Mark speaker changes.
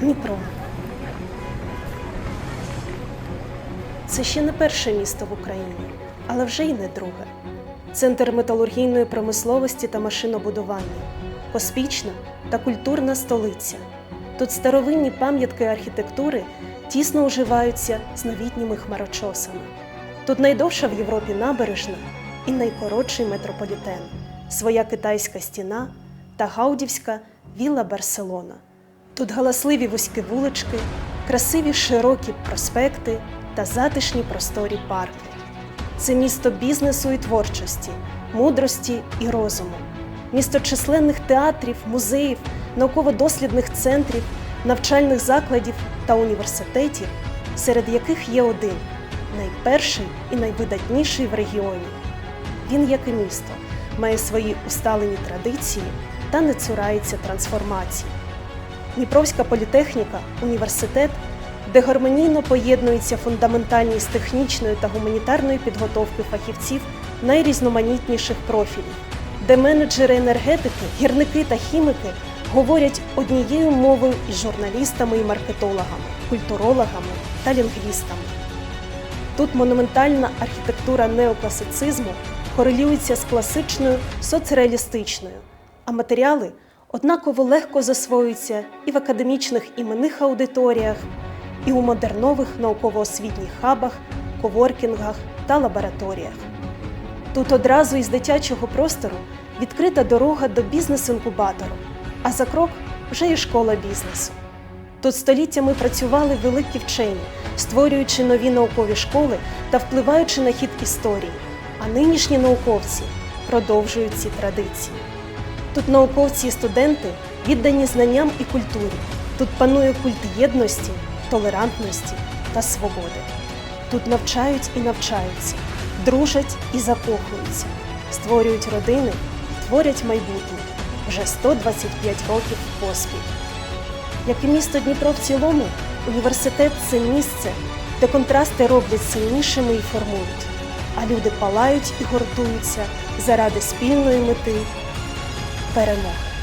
Speaker 1: Дніпро. Це ще не перше місто в Україні, але вже й не друге. Центр металургійної промисловості та машинобудування, космічна та культурна столиця. Тут старовинні пам'ятки архітектури тісно уживаються з новітніми хмарочосами. Тут найдовша в Європі набережна і найкоротший метрополітен, своя китайська стіна та гаудівська вілла Барселона. Тут галасливі вузькі вулички, красиві широкі проспекти та затишні просторі парки. Це місто бізнесу і творчості, мудрості і розуму, місто численних театрів, музеїв, науково-дослідних центрів, навчальних закладів та університетів, серед яких є один найперший і найвидатніший в регіоні. Він, як і місто, має свої усталені традиції та не цурається трансформації. Дніпровська політехніка університет, де гармонійно поєднуються фундаментальність технічної та гуманітарної підготовки фахівців найрізноманітніших профілів, де менеджери енергетики, гірники та хіміки говорять однією мовою із журналістами і маркетологами, культурологами та лінгвістами. Тут монументальна архітектура неокласицизму корелюється з класичною соцреалістичною, а матеріали однаково легко засвоюються і в академічних іменних аудиторіях, і у модернових науково-освітніх хабах, коворкінгах та лабораторіях. Тут одразу із дитячого простору відкрита дорога до бізнес-інкубатору, а за крок вже і школа бізнесу. Тут століттями працювали великі вчені, створюючи нові наукові школи та впливаючи на хід історії. А нинішні науковці продовжують ці традиції. Тут науковці і студенти віддані знанням і культурі. Тут панує культ єдності, толерантності та свободи. Тут навчають і навчаються, дружать і закохуються, створюють родини, творять майбутнє вже 125 років поспіль. Як і місто Дніпро в цілому, університет це місце, де контрасти роблять сильнішими і формують, а люди палають і гуртуються заради спільної мети перемоги.